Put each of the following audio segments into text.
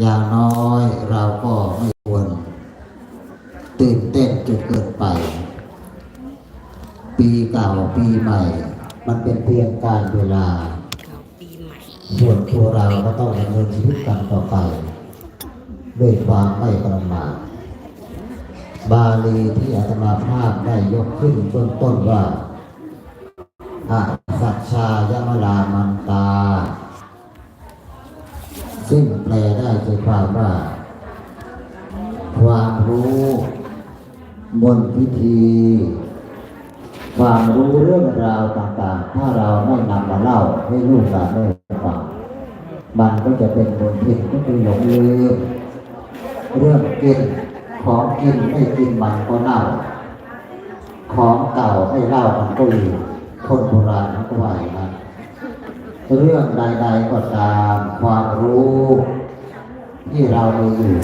อย่างน้อยเราก็ไม่ควรตื่นเต้นจนเกินไป ปีเก่าปีใหม่ มันเป็นเพียงการเวลาปีใหม่ส่วนตัวเราก็ต้องดำเนินชีวิตกันต่อไปด้วยความไม่ประมาทบาลีที่อาตมาภาพได้ยกขึ้นเบื้องต้นว่าอาสัจชายมล ความว่า ความรู้บนพิธี ความรู้เรื่องราวต่างๆ ถ้าเราไม่นำมาเล่าให้ลูกหลานได้ฟังมันก็จะเป็นบนทิศก็คือหลงลืมเรื่องกินของกินไม่กินมันก็เน่า ของเก่าไม่เล่ามันก็ลืมคนโบราณเขาก็ว่าอย่างนั้นเรื่องใดๆก็ตามความรู้ ที่เรามีอยู่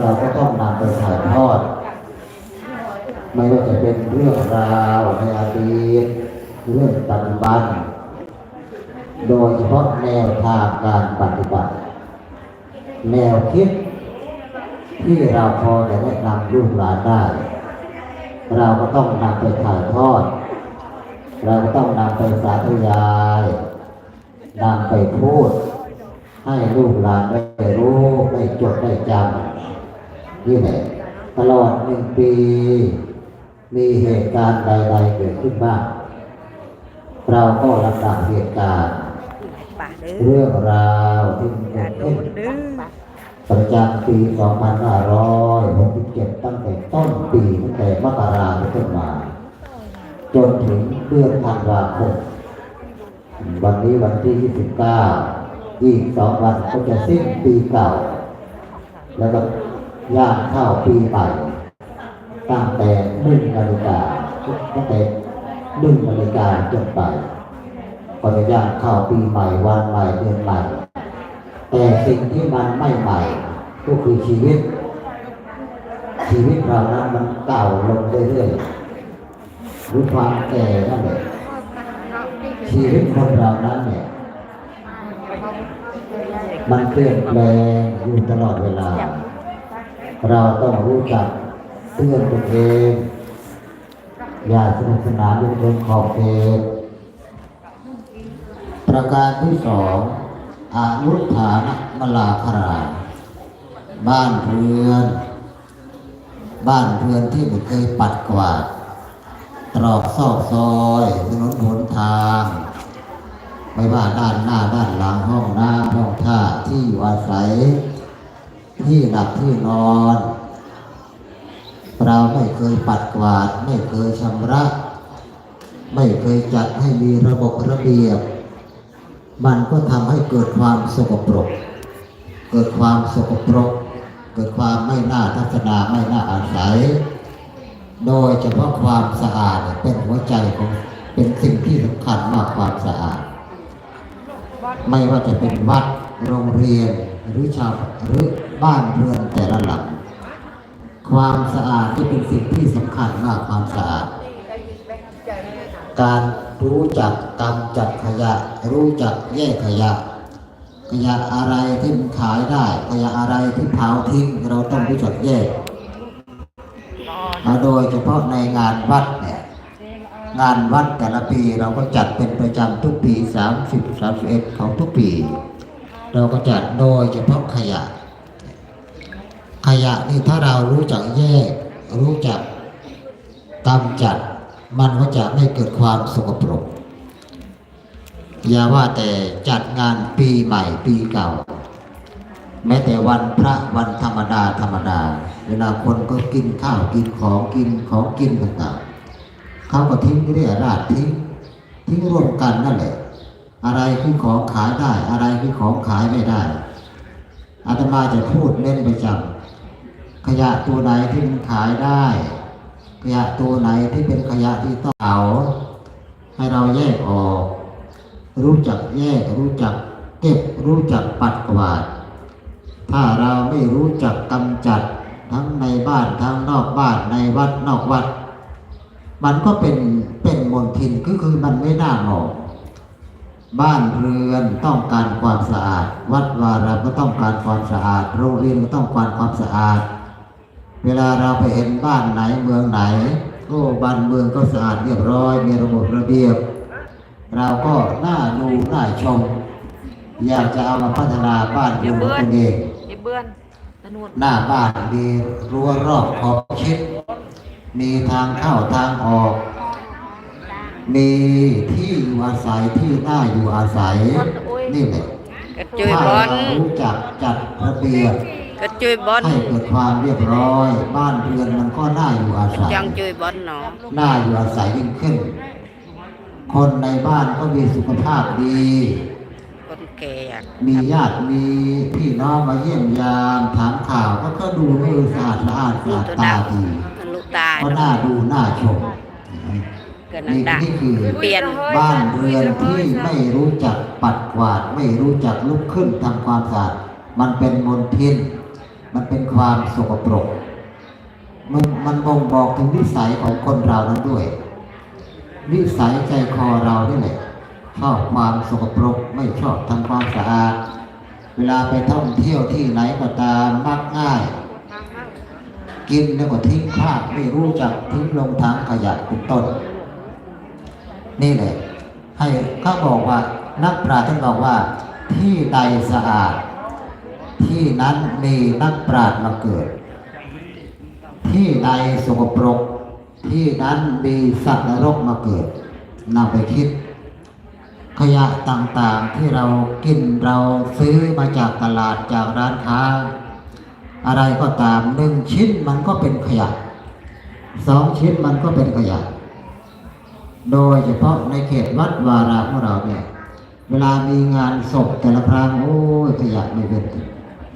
เราก็ต้องนำไปถ่ายทอด ไม่ว่าจะเป็นเรื่องราวในอดีตเรื่องปัจจุบัน โดยเฉพาะแนวทางการปฏิบัติ แนวคิดที่เราพอจะแนะนำลูกหลานได้ เราก็ต้องนำไปถ่ายทอด เราก็ต้องนำไปสาธยายนำไปพูด ให้ลูกหลานได้รู้ได้จดได้จำนี่แหละตลอดหนึ่งปี มีเหตุการณ์ใดๆเกิดขึ้นบ้างเราก็ลำดับเหตุการณ์เรื่องราวที่เกิดขึ้นประจำปี 2567 ตั้งแต่ต้นปีตั้งแต่มกราเป็นต้นมา จนถึงเดือนธันวาคมวันนี้วันที่ 29 อีกสองวันก็จะสิ้นปีเก่า แล้วก็ย่างเข้าปีใหม่ตั้งแต่หนึ่งนาฬิกาตั้งแต่หนึ่งนาฬิกาจนไปก็จะย่างเข้าปีใหม่วันใหม่เดือนใหม่ แต่สิ่งที่มันไม่ใหม่ ก็คือชีวิต ชีวิตเรานั้นมันเก่าลงเรื่อยๆหรือความแก่นั่นแหละชีวิตคนเรานั้นเนี่ย มันเปลี่ยนแปลงอยู่ตลอดเวลา เราต้องรู้จักเตือนตัวเอง อย่าสนุกสนานอยู่เกินขอบเขตประการที่สองอนุฐานมลาคราบ้านเรือน บ้านเรือนที่ไม่เคยปัดกวาดตรอกซอกซอยถนนหนทาง ไม่ว่าด้านหน้าด้านหลังห้องน้ำห้องท่าที่อยู่อาศัย ที่หลับที่นอน เราไม่เคยปัดกวาด ไม่เคยชำระ ไม่เคยจัดให้มีระบบระเบียบ มันก็ทำให้เกิดความสกปรก เกิดความสกปรก เกิดความไม่น่าทัศนาไม่น่าอาศัย โดยเฉพาะความสะอาดเป็นหัวใจของเป็นสิ่งที่สำคัญมากความสะอาด ไม่ว่าจะเป็นวัดโรงเรียนหรือชาวหรือบ้านเรือนแต่ละหลังความสะอาดที่เป็นสิ่งที่สำคัญมากความสะอาด การรู้จักกำจัดขยะ รู้จักแยกขยะ ขยะอะไรที่มันขายได้ ขยะอะไรที่เผาทิ้งเราต้องรู้จักแยกมาโดยเฉพาะในงานวัดเนี่ย งานวัดแต่ละปีเราก็จัดเป็นประจำทุกปี 30 31 ของทุกปี เราก็จัดโดยเฉพาะขยะ ขยะนี่ถ้าเรารู้จักแยก รู้จักกำจัด มันก็จะไม่เกิดความสกปรกอย่าว่าแต่จัดงานปีใหม่ปีเก่า แม้แต่วันพระวันธรรมดาธรรมดา เวลาคนก็กินข้าวกินของกินของกินต่าง เขาก็ทิ้งเรียราดทิ้ง ทิ้งร่วมกันนั่นแหละ อะไรคือของขายได้ อะไรคือของขายไม่ได้อาตมาจะพูดเน้นไประจำขยะตัวไหนที่มันขายได้ ขยะตัวไหนที่เป็นขยะที่ต้องเอาให้เราแยกออก รู้จักแยก รู้จักเก็บรู้จักปัดกวาด ถ้าเราไม่รู้จักกำจัดทั้งในบ้านทั้งนอกบ้านในวัดนอกวัด มันก็เป็นเป็นมลทินก็คือมันไม่น่าหอมบ้านเรือนต้องการความสะอาด วัดวาราก็ต้องการความสะอาด โรงเรียนก็ต้องการความสะอาด เวลาเราไปเห็นบ้านไหนเมืองไหนโอ้บ้านเมืองก็สะอาดเรียบร้อย มีระบบระเบียบ เราก็น่าดูน่าชม อยากจะเอามาพัฒนาบ้านเรือนของตัวเองไอ้เบื้อนตะนวดหน้าบ้านมีรั้วรอบขอบชิด มีทางเข้าทางออก มีที่อยู่อาศัยที่น่าอยู่อาศัย นี่แหละกระจุยถ้าบอลเรารู้จักจัดระเบียบกระจุยบอลให้เกิดความเรียบร้อย บ้านเรือนมันก็น่าอยู่อาศัยจังจุยบอลเนาะน่าอยู่อาศัยยิ่งขึ้น คนในบ้านก็มีสุขภาพดี คนแก่อยากมีญาติมีพี่น้องมาเยี่ยมยามถามข่าวก็ก็ดูเออสะอาดสะอาดสะลูอากดตัวตาดาวดีมันลูก ตาก็เนาะน่าดูน่าชมเกิดนันี่งดักนี่คือเปลี่ยนบ้านเรือนที่ไม่รู้จักปัดกวาด ไม่รู้จักลุกขึ้นทำความสะอาดมันเป็นมลทิน มันเป็นความสกปรก มันมันบ่งบอกถึงนิสัยของคนเรานั้นด้วย นิสัยใจคอเรานี่แหละชอบความสกปรกไม่ชอบทำความสะอาด เวลาไปท่องเที่ยวที่ไหนก็ตามมักง่าย กินแล้วก็ทิ้งคราไม่รู้จักทิ้งลงถังขยะเป็นต้น นี่แหละ ให้เขาบอกว่านักปราชญ์ท่านบอกว่า ที่ใดสะอาด ที่นั้นมีนักปราชญ์มาเกิด ที่ใดสกปรก ที่นั้นมีสัตว์นรกมาเกิดนำไปคิดขยะต่างๆที่เรากินเราซื้อมาจากตลาดจากร้านค้า อะไรก็ตามหนึ่งชิ้นมันก็เป็นขยะสองชิ้นมันก็เป็นขยะ โดยเฉพาะในเขตวัดวาราของเราเนี่ย เวลามีงานศพแต่ละครั้งโอ้ยขยะไม่เป็น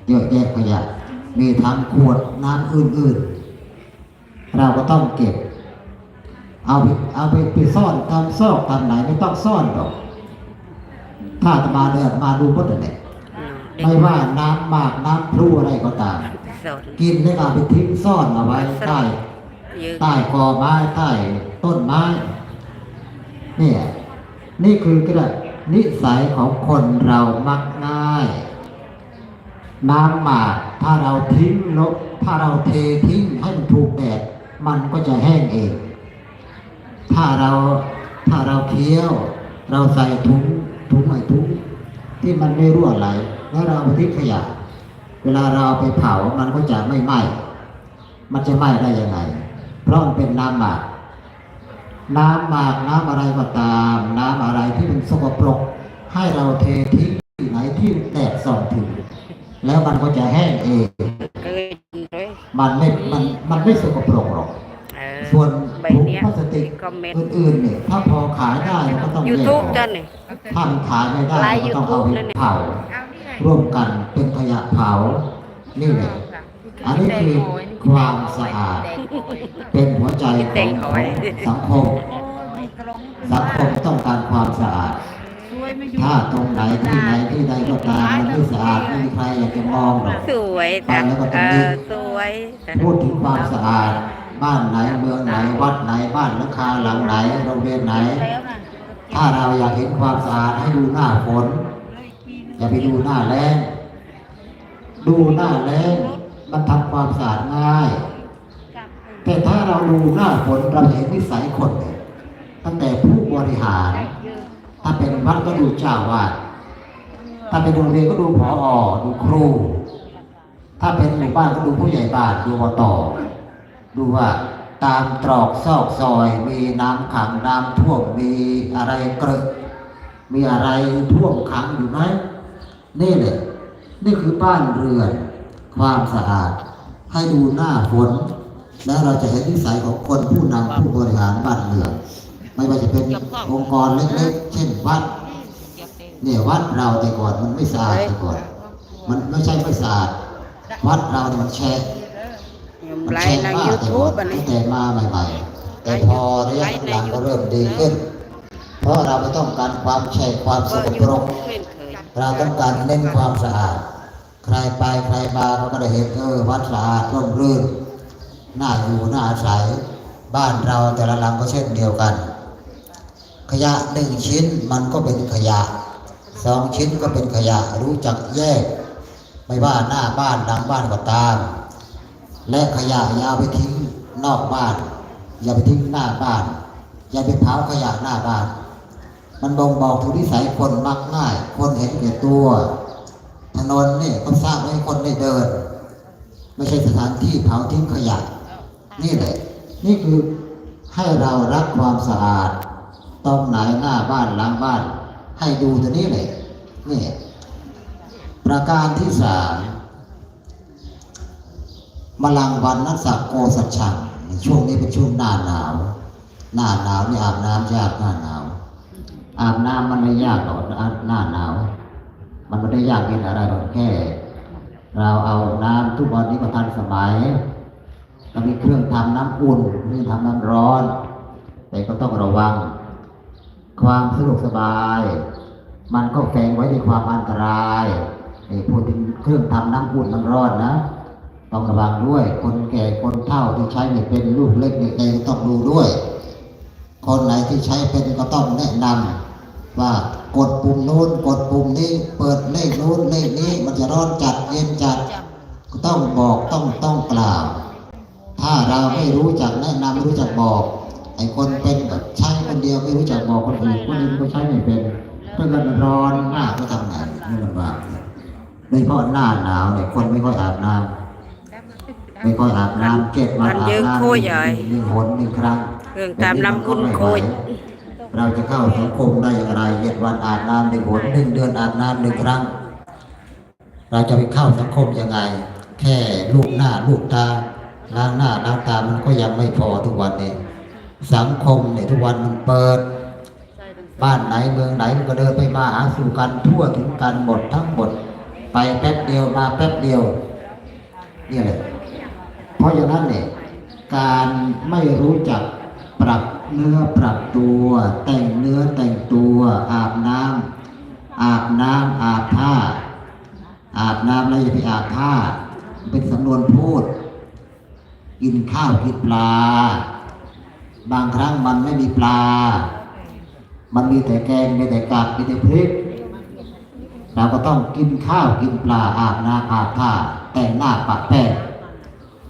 เยอะแยะขยะ มีทั้งขวดน้ำอื่นๆ เราก็ต้องเก็บ เอาไปเอาไปไปซ่อนตามซอกตามไหนไม่ต้องซ่อนหรอกถ้าอาตมาเดินมาดูหมดเลยอืมเด็กไม่ว่าน้ำหมากน้ำพลูอะไรก็ตามสน กินได้ก็เอาไปทิ้งซ่อนเอาไว้ใต้ยืนใต้กอไม้ใต้ต้นไม้เนี่ยนี่คือกระนิสัยของคนเรามักง่าย น้ำหมากถ้าเราทิ้งลบถ้าเราเททิ้งให้มันถูกแดดมันก็จะแห้งเอง ถ้าเราถ้าเราเคี้ยว เราใส่ถุงถุงใหม่ถุงที่มันไม่รั่วไหล แล้วเราเอาไปทิ้งขยะ เวลาเราเอาไปเผามันก็จะไม่ไหม้ มันจะไหม้ได้ยังไง เพราะมันเป็นน้ำหมาก น้ำหมากน้ำอะไรก็ตาม น้ำอะไรที่มันสกปรก ให้เราเททิ้งที่ไหนที่แดดส่องถึง แล้วมันก็จะแห้งเองเคยกินเลยมันไม่ มัน มันไม่สกปรกหรอกเออส่วนใบถุงเนี้ยพลาสติกคอมเมนต์อื่นๆเนี่ยถ้าพอขายได้ก็ต้องยูแยกทูบออกจ้ะนี่ถ้ามันขายไม่ได้ไลฟ์ก็ต้องเอาไป YouTube เลยเนี่ยเผา ร่วมกันเป็นขยะเผา นี่แหละ อันนี้คือความสะอาด เป็นหัวใจของสังคม สังคมต้องการความสะอาด ถ้าตรงไหนที่ไหนที่ใดก็ตามมันไม่สะอาดไม่มีใครอยากจะมองหรอกสวยจ้ะไปแล้วก็ตเอรงนี้อสวยจ้ะพูดถึงความสะอาด บ้านไหนเมืองไหนวัดไหนบ้านหลังคาหลังไหนโรงเรียนไหน ถ้าเราอยากเห็นความสะอาดให้ดูหน้าฝน อย่าไปดูหน้าแล้งดูหน้าแล้งมันทำความสะอาดง่าย แต่ถ้าเราดูหน้าฝนเราเห็นนิสัยคนเนี่ยตั้งแต่ผู้บริหาร ถ้าเป็นวัดก็ดูเจ้าวาดถ้าเป็นโรงเรียนก็ดูผออดูครู ถ้าเป็นหมู่บ้านก็ดูผู้ใหญ่บ้านดูอบตดูว่าตามตรอกซอกซอย มีน้ำขังน้ำท่วมมีอะไรเกระมีอะไรท่วมขังอยู่ไหม นี่แหละ นี่คือบ้านเรือน ความสะอาด ให้ดูหน้าฝน แล้วเราจะเห็นนิสัยของคนผู้นำผู้บริหารบ้านเมืองไม่ว่าจะเป็นองค์กรเล็กๆ เช่นวัดเนี่ยวัดเราแต่ก่อนมันไม่สะอาดแต่ก่อน มันไม่ใช่ไม่สะอาด วัดเราเนี่ยมันแช่ยมมันไลแช่ฟ์ในมากยูแต่ทูก่อบนอันตั้นี้งแต่มาใหม่ๆ แต่พอระยะหลังก็เริ่มดีขึ้น เพราะเราไม่ต้องการความแช่ความสก็กยูปรทูกบ เราต้องการเน้นความสะอาด ใครไปใครมาเขาก็ได้เห็นเออวัดสะอาดร่มรื่นน่าอยู่น่าอาศัยบ้านเราแต่ละหลังก็เช่นเดียวกัน ขยะหนึ่งชิ้นมันก็เป็นขยะสองชิ้นก็เป็นขยะรู้จักแยก ไม่ว่าหน้าบ้านหลังบ้านก็ตาม และขยะอย่าไปทิ้งนอกบ้าน อย่าไปทิ้งหน้าบ้าน อย่าไปเผาขยะหน้าบ้าน มันบ่งบอกถึงนิสัยคนมักง่าย คนเห็นแก่ตัว ถนนนี่เขาสร้างให้คนได้เดิน ไม่ใช่สถานที่เผาทิ้งขยะ นี่แหละ นี่คือให้เรารักความสะอาดตรงไหนหน้าบ้านหลังบ้าน ให้ดูตัวนี้เลยนี่ประการที่สามมลังวันนัสสะโกสัจฉังช่วงนี้เป็นช่วงหน้าหนาว หน้าหนาวนี่อาบน้ำยากหน้าหนาว อาบน้ำมันไม่ยากหรอกหน้าหนาว มันไม่ได้ยากเย็นอะไรหรอกแค่ เราเอาน้ำทุกวันนี้ก็ทันสมัยเรามีเครื่องทำน้ำอุ่นเครื่องทำน้ำร้อน แต่ก็ต้องระวัง ความสะดวกสบาย มันก็แฝงไว้ในความอันตรายไอ้พูดถึงเครื่องทำน้ำอุ่นน้ำร้อนนะต้องระวังด้วย คนแก่คนเฒ่าที่ใช้ไม่เป็นลูกเล็กเด็กแดงต้องดูด้วย คนไหนที่ใช้เป็นก็ต้องแนะนำ ว่ากดปุ่มนู้นกดปุ่มนี้เปิดเลขนู้นเลขนี้มันจะร้อนจัดเย็นจัดก็ต้องบอกต้องต้องกล่าว ถ้าเราไม่รู้จักแนะนำไม่รู้จักบอกไอ้คนเป็นแบบใช้คนเดียวไม่รู้จักบอกคนอื่นคนอื่นก็ใช้ไม่เป็นเพื่อนกันร้อนหน้าก็ทำไงนี่ลำบากโดยเฉพาะหน้าหนาวเนี่ยคนไม่ค่อยอาบน้ำไม่ค่อยอาบน้ำเจ็ดวันมันอาเยบอะน้ำโคยใหญ่หนึ่งหนหนึ่งครั้งเครื่องทำน้ำอุ่นโคย เราจะเข้าสังคมได้อย่างไรเจ็ดวันอาบน้ำหนึ่งหนหนึ่งเดือนอาบน้ำหนึ่งครั้ง เราจะไปเข้าสังคมยังไง แค่ลูกหน้าลูกตาล้างหน้าล้างตามันก็ยังไม่พอทุกวันนี้ สังคมเนี่ยทุกวันมันเปิด บ้านไหนเมืองไหนมันก็เดินไปมาหาสู่กันทั่วถึงกันหมดทั้งหมด ไปแป๊บเดียวมาแป๊บเดียวนี่แหละเพราะฉะนั้นเนี่ยการไม่รู้จักปรับ เนื้อปรับตัว แต่งเนื้อแต่งตัว อาบน้ำอาบน้ำอาบผ้า อาบน้ำแล้วอย่าไปอาบผ้า เป็นสำนวนพูด กินข้าวกินปลา บางครั้งมันไม่มีปลา มันมีแต่แกงมีแต่กากมีแต่พริก เราก็ต้องกินข้าวกินปลาอาบน้ำอาบผ้า แต่งหน้าปะแป้ง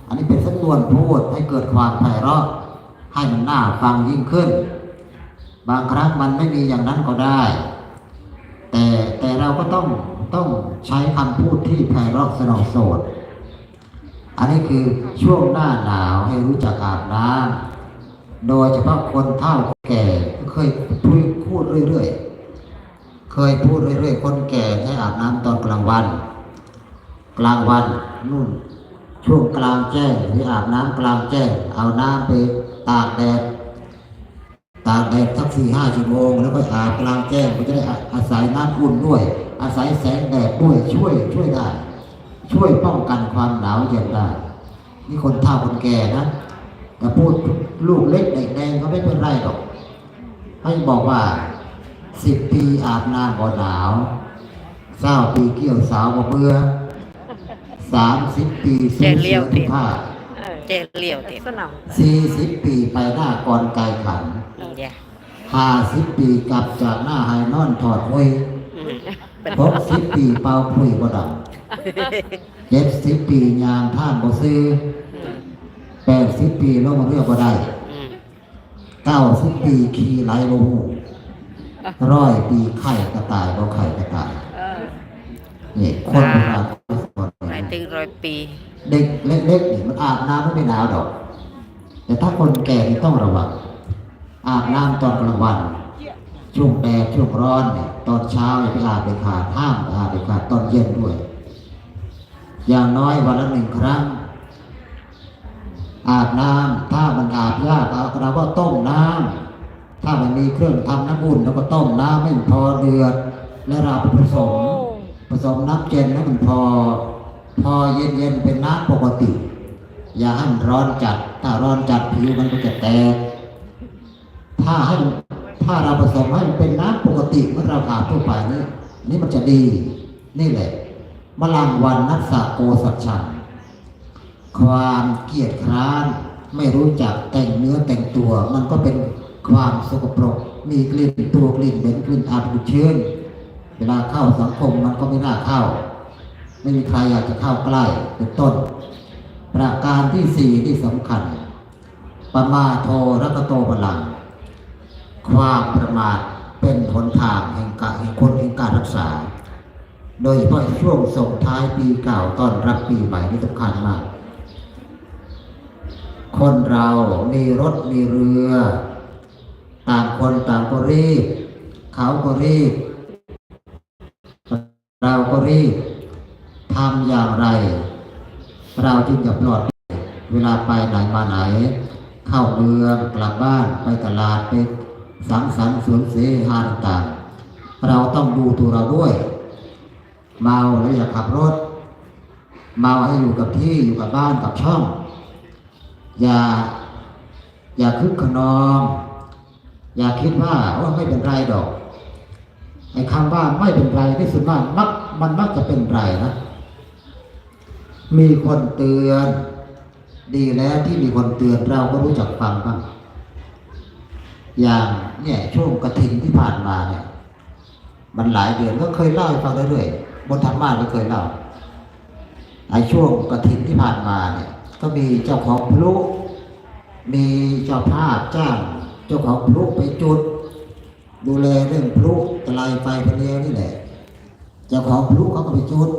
อันนี้เป็นสำนวนพูดให้เกิดความไพเราะ ให้มันน่าฟังยิ่งขึ้น บางครั้งมันไม่มีอย่างนั้นก็ได้ แต่แต่เราก็ต้องต้องใช้คำพูดที่ไพเราะสนอโสด อันนี้คือช่วงหน้าหนาวให้รู้จักอาบน้ำโดยเฉพาะคนเฒ่าแก่เคยพูดพูดเรื่อยๆ เคยพูดเรื่อยๆ คนแก่ให้อาบน้ำตอนกลางวัน กลางวันนู่น ช่วงกลางแจ้งหรืออาบน้ำกลางแจ้ง เอาน้ำไปตากแดดตากแดดสักสี่ห้าชั่วโมง แล้วก็อาบกลางแจ้งก็จะได้อาศัยน้ำอุ่นด้วย อาศัยแสงแดดด้วยช่วยช่วยได้ ช่วยป้องกันความหนาวเย็นได้นี่คนเฒ่าคนแก่นะแต่พูดลูกเล็กเด็กแดงเขาไม่เป็นไรหรอกให้บอกว่าสิบปีอาบน้ำบ่หนาวเศร้าปีเกี่ยวสาวบ่เบื่อ สามสิบปีซื้อเสื้อถุงผ้าเจเหลียวเต็มสนองสี่สิบปีไปหน้ากรไกรขันอย่าห้าสิบปีกลับจากหน้าไฮนอนถอดห้วยอืมเป็นหกสิบปีเป่าคุยบ่ดังเจ็ดสิบปียางท่านบ่ซื้อแปดสิบปีลงเรือบ่ได้อืมเก้าสิบปีขี่ไหลบ่หูร้อยปีไข่กระต่ายบ่ไข่กระต่ายเออนี่คนโบราณ ถึงร้อยปี เด็กเล็กๆนี่มันอาบน้ำไม่หนาวดอก แต่ถ้าคนแก่นี่ต้องระวัง อาบน้ำตอนกลางวัน ช่วงแดดช่วงร้อนเนี่ยตอนเช้าอย่าไปอาบเด็ดขาดห้ามอาบเด็ดขาดตอนเย็นด้วย อย่างน้อยวันละหนึ่งครั้ง อาบน้ำถ้ามันอาบยากเราก็ต้มน้ำถ้ามันมีเครื่องทำน้ำอุ่นเราก็ต้มน้ำให้มันพอเดือด แล้วเราผสม ผสมน้ำเย็นให้มันพอ พอเย็นเย็นๆเป็นน้ำปกติ อย่าให้มันร้อนจัด ถ้าร้อนจัดผิวมันก็จะแตก ถ้าให้ถ้าเราผสมให้มันเป็นน้ำปกติเมื่อเราอาบทั่วไปนี่นี่มันจะดีนี่แหละมลังวันนัสสะโกสัจฉังความเกียจคร้านไม่รู้จักแต่งเนื้อแต่งตัว มันก็เป็นความสกปรก มีกลิ่นตัวกลิ่นเหม็นกลิ่นอับกลิ่นเชื้นเวลาเข้าสังคมมันก็ไม่น่าเข้า ไม่มีใครอยากจะเข้าใกล้เป็นต้น ประการที่สี่ที่สำคัญปมาโทรักโตพลัง ความประมาทเป็นหนทางแห่งการแห่งคนแห่งการรักษา โดยเฉพาะช่วงส่งท้ายปีเก่าต้อนรับปีใหม่นี่สำคัญมาก คนเรามีรถมีเรือ ต่างคนต่างก็รีบ เขาก็รีบ เราก็รีบ ทำอย่างไร เราจึงจะปลอดเวลาไปไหนมาไหน เข้าเมืองกลับบ้านไปตลาดไปสังสรรค์สวนเสหาต่างๆ เราต้องดูตัวเราด้วย เมาแล้วอย่าขับรถ เมาให้อยู่กับที่อยู่กับบ้านกับช่อง อย่า อย่าคึกขนอง อย่าคิดว่าว่าไม่เป็นไรดอกไอ้คำว่าไม่เป็นไรที่สุดมากมักมันมักจะเป็นไรนะ มีคนเตือน ดีแล้วที่มีคนเตือนเราก็รู้จักฟังบ้างอย่างเนี่ยช่วงกระถินที่ผ่านมาเนี่ย มันหลายเดือนก็เคยเล่าให้ฟังเรื่อยๆบนธรรมะก็เคยเล่าไอ้ช่วงกระถินที่ผ่านมาเนี่ย ก็มีเจ้าของพลุมีเจ้าภาพจ้างเจ้าของพลุไปจุด ดูแลเรื่องพลุตะไลไฟพเนนี่แหละ เจ้าของพลุเขาก็ไปจุด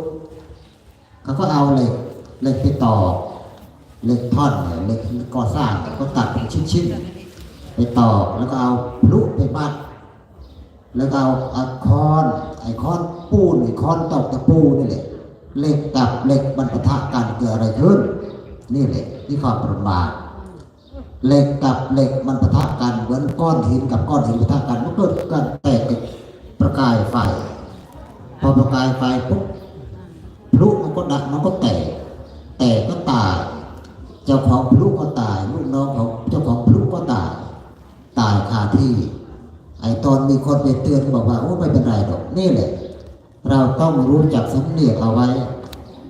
เขาก็เอาเหล็กเหล็กไปต่อเหล็กท่อนเนี่ยเหล็กก่อสร้างเนี่ยก็ตัดเป็นชิ้นๆไปต่อแล้วก็เอาพลุไปมัดแล้วก็เอาอค้อนไอค้อนปูนไอค้อนตอกตะปูนี่แหละเหล็กกับเหล็กมันปะทะกันเกิดอะไรขึ้น นี่แหละที่ความประมาทเหล็กกับเหล็กมันปะทะกันเหมือนก้อนหินกับก้อนหินปะทะกันมันเกิดการแตกประกายไฟ พอประกายไฟปุ๊บ ลุมันก็ดักมันก็แตก แตกก็ตาย เจ้าของพลุก็ตาย ลูกน้องของเจ้าของพลุก็ตาย ตายคาที่ ไอตอนมีคนไปเตือนบอกว่าโอ้ไม่เป็นไรหรอกนี่แหละ เราต้องรู้จักสำเนียกเอาไว้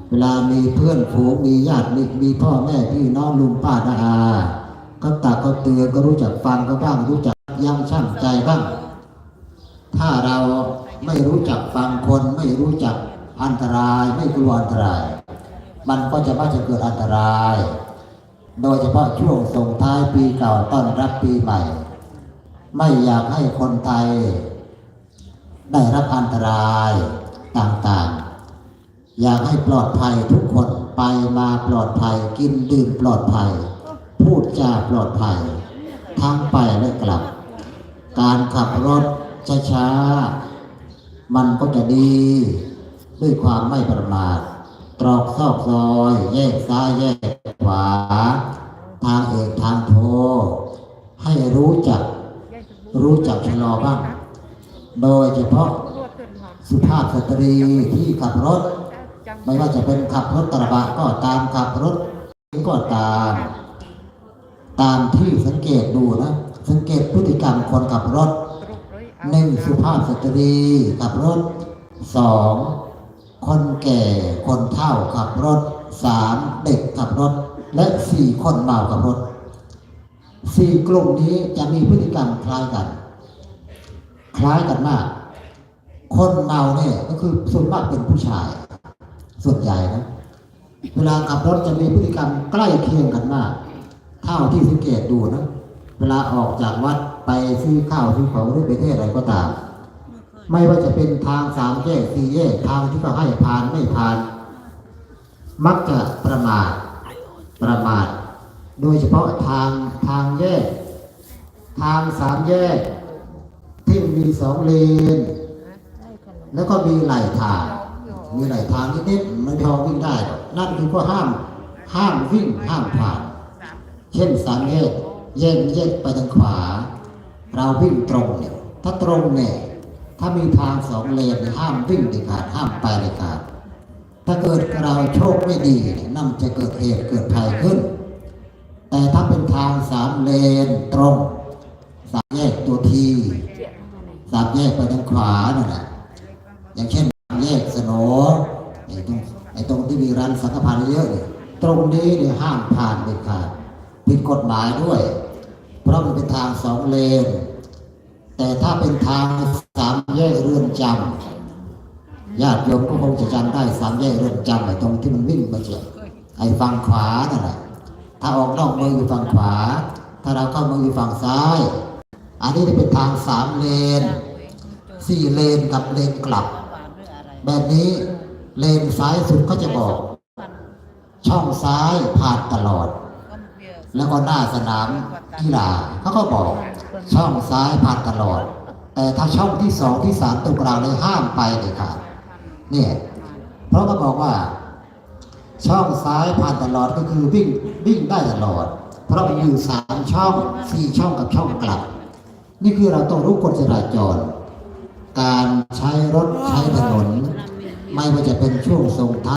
เวลามีเพื่อนฝูงมีญาติมีมีพ่อแม่พี่น้องลุงป้านาอาก็ตักก็เตือนก็รู้จักฟังก็บ้างรู้จักยังชั่งใจบ้าง ถ้าเราไม่รู้จักฟังคนไม่รู้จัก อันตรายไม่กลัวอันตราย มันก็จะว่จะเกิดอันตราย โดยเฉพาะช่วงส่งท้ายปีเก่าต้อนรับปีใหม่ ไม่อยากให้คนไทย ได้รับอันตรายต่างๆ อยากให้ปลอดภัยทุกคนไปมาปลอดภัยกินดื่มปลอดภัย พูดจาปลอดภัย ทั้งไปและกลับ การขับรถช้าๆมันก็จะดี ด้วยความไม่ประมาท ตรอกซอกซอย แยกซ้ายแยกขวา ทางเอกทางโท ให้รู้จัก รู้จักชะลอบ้าง โดยเฉพาะสุภาพสตรีที่ขับรถ ไม่ว่าจะเป็นขับรถกระบะก็ตามขับรถก็ตาม ตามที่สังเกตดูนะ สังเกตพฤติกรรมคนขับรถหนึ่งสุภาพสตรีขับรถสอง คนแก่คนเฒ่าขับรถสามเด็กขับรถ และสี่คนเมาขับรถสี่กลุ่มนี้จะมีพฤติกรรมคล้ายกัน คล้ายกันมาก คนเมาเนี่ยก็คือส่วนมากเป็นผู้ชาย ส่วนใหญ่นะเวลาขับรถจะมีพฤติกรรมใกล้เคียงกันมาก เท่าที่สังเกตดูนะ เวลาออกจากวัดไปซื้อข้าวซื้อของหรือไปเทศอะไรก็ตาม ไม่ว่าจะเป็นทางสามแยกสี่แยกทางที่เขาให้ผ่านไม่ผ่าน มักจะประมาทประมาท โดยเฉพาะทางทางแยก ทางสามแยก ที่มีสองเลน แล้วก็มีไหลทาง มีไหลทางนิดๆไม่พอวิ่งได้หรอกนั่นคือก็ห้ามห้ามวิ่งห้ามผ่าน เช่นสามแยกแยกแยกไปทางขวา เราวิ่งตรงเนี่ยถ้าตรงเนี่ย ถ้ามีทางสองเลนห้ามวิ่งเด็ดขาดห้ามไปเด็ดขาดถ้าเกิดเราโชคไม่ดีนั่นจะเกิดเหตุเกิดภัยขึ้น แต่ถ้าเป็นทางสามเลนตรง สามแยกตัวทีสามแยกไปทางขวานั่นแหละอย่างเช่นสามแยกสโหนไอ้ตรงไอ้ตรงที่มีร้านสังฆพันเยอะเนี่ยตรงนี้เนี่ยห้ามผ่านเด็ดขาดผิดกฎหมายด้วย เพราะมันเป็นทางสองเลน แต่ถ้าเป็นทางสามแยกเรือนจำญาติโยมก็คงจะจำได้สามแยกเรือนจำไอ้ตรงที่มันวิ่งไปเจียไอ้ฝั่งขวานั่นแหละถ้าออกนอกเมืองอยู่ฝั่งขวา ถ้าเราเข้าเมืองอยู่ฝั่งซ้าย อันนี้จะเป็นทางสามเลนสี่เลนกับเลนกลับ แบบนี้เลนซ้ายสุดก็จะบอก ช่องซ้ายผ่านตลอด แล้วก็หน้าสนามกีฬาเขาก็บอก ช่องซ้ายผ่านตลอด แต่ถ้าช่องที่สองที่สามตรงกลางเลยห้ามไปเลยค่ะเนี่ยเพราะก็บอกว่า ช่องซ้ายผ่านตลอดก็คือวิ่งวิ่งได้ตลอด เพราะมันอยู่สามช่องสี่ช่องกับช่องกลับ นี่คือเราต้องรู้กฎจราจร การใช้รถใช้ถนน ไม่ว่าจะเป็นช่วงทรงท้าย